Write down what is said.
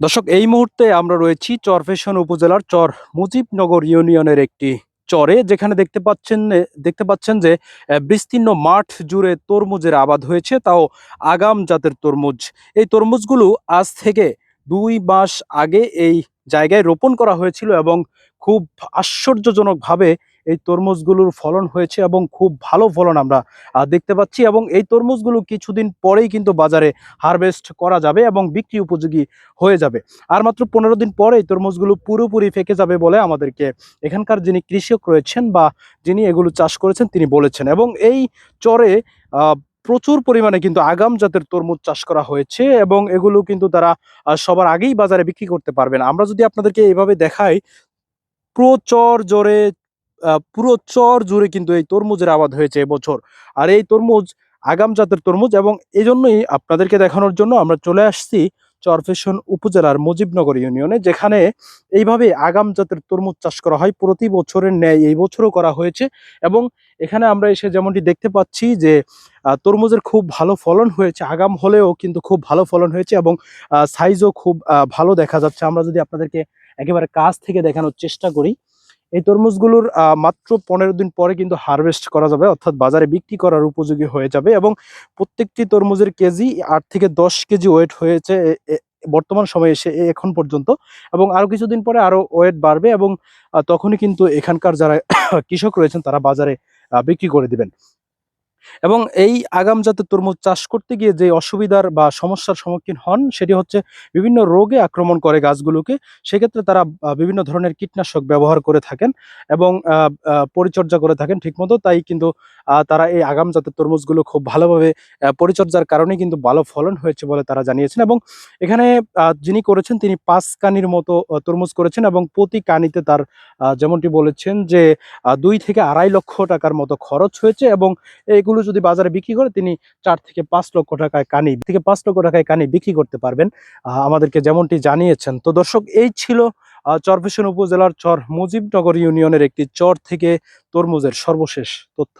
দর্শক, এই মুহূর্তে আমরা রয়েছি চরফেশন উপজেলার চর মুজিবনগর ইউনিয়নের একটি চরে, যেখানে দেখতে পাচ্ছেন দেখতে পাচ্ছেন যে বিস্তীর্ণ মাঠ জুড়ে তরমুজের আবাদ হয়েছে। তাও আগাম জাতের তরমুজ। এই তরমুজগুলো আজ থেকে দুই মাস আগে এই জায়গায় রোপণ করা হয়েছিল এবং খুব আশ্চর্যজনকভাবে এই তরমুজগুলোর ফলন হয়েছে এবং খুব ভালো ফলন আমরা দেখতে পাচ্ছি এবং এই তরমুজগুলো কিছুদিন পরেই কিন্তু বাজারে হারভেস্ট করা যাবে এবং বিক্রি উপযোগী হয়ে যাবে। আর মাত্র পনেরো দিন পরে এই তরমুজগুলো পুরোপুরি ফেকে যাবে বলে আমাদেরকে এখানকার যিনি কৃষক রয়েছেন বা যিনি এগুলো চাষ করেছেন তিনি বলেছেন এবং এই চরে প্রচুর পরিমাণে কিন্তু আগাম জাতের তরমুজ চাষ করা হয়েছে এবং এগুলো কিন্তু তারা সবার আগেই বাজারে বিক্রি করতে পারবেন আমরা যদি আপনাদেরকে এইভাবে দেখাই পুরো চর জোরে পুরো চর জুড়ে কিন্তু এই তরমুজের আবাদ হয়েছে এবছর। আর এই তরমুজ, আগাম জাতের তরমুজ এবং এই জন্যই আপনাদেরকে দেখানোর জন্য আমরা চলে আসছি চরফেশন উপজেলার মুজিবনগর ইউনিয়নে, যেখানে এইভাবে আগাম জাতের তরমুজ চাষ করা হয়। প্রতি বছরের ন্যায় এই বছরও করা হয়েছে এবং এখানে আমরা এসে যেমনটি দেখতে পাচ্ছি যে তরমুজের খুব ভালো ফলন হয়েছে। আগাম হলেও কিন্তু খুব ভালো ফলন হয়েছে এবং সাইজও খুব ভালো দেখা যাচ্ছে। আমরা যদি আপনাদেরকে একেবারে কাছ থেকে দেখানোর চেষ্টা করি এই তরমুজগুলোর মাত্র পনেরো দিন পরে কিন্তু হারভেস্ট করা যাবে, অর্থাৎ বাজারে বিক্রি করার উপযোগী হয়ে যাবে এবং প্রত্যেকটি তরমুজের কেজি আট থেকে দশ কেজি ওয়েট হয়েছে বর্তমান সময়ে এসে এখন পর্যন্ত এবং আরও কিছুদিন পরে আরও ওয়েট বাড়বে এবং তখনই কিন্তু এখানকার যারা কৃষক রয়েছেন তারা বাজারে বিক্রি করে দিবেন। এবং এই আগাম জাতের তরমুজ চাষ করতে গিয়ে যে অসুবিধার বা সমস্যার সম্মুখীন হন, সেটি হচ্ছে বিভিন্ন রোগে আক্রমণ করে গাছগুলোকে। সেক্ষেত্রে তারা বিভিন্ন ধরনের কীটনাশক ব্যবহার করে থাকেন এবং পরিচর্যা করে থাকেন ঠিকমতো। তাই কিন্তু তারা এই আগাম জাতের তরমুজগুলো খুব ভালোভাবে পরিচর্যার কারণে কিন্তু ভালো ফলন হয়েছে বলে তারা জানিয়েছেন এবং এখানে যিনি করেছেন তিনি পাঁচ কানির মতো তরমুজ করেছেন এবং প্রতি কানিতে তার যেমনটি বলেছেন যে দুই থেকে আড়াই লক্ষ টাকার মতো খরচ হয়েছে এবং এগুলো যদি বাজারে বিক্রি করে, তিনি চার থেকে পাঁচ লক্ষ টাকায় কানি থেকে পাঁচ লক্ষ টাকায় কানি বিক্রি করতে পারবেন। আমাদেরকে যেমনটি জানিয়েছেন। তো দর্শক, এই ছিল চরফেশন উপজেলার চর মুজিবনগর ইউনিয়নের একটি চর থেকে তরমুজের সর্বশেষ তথ্য।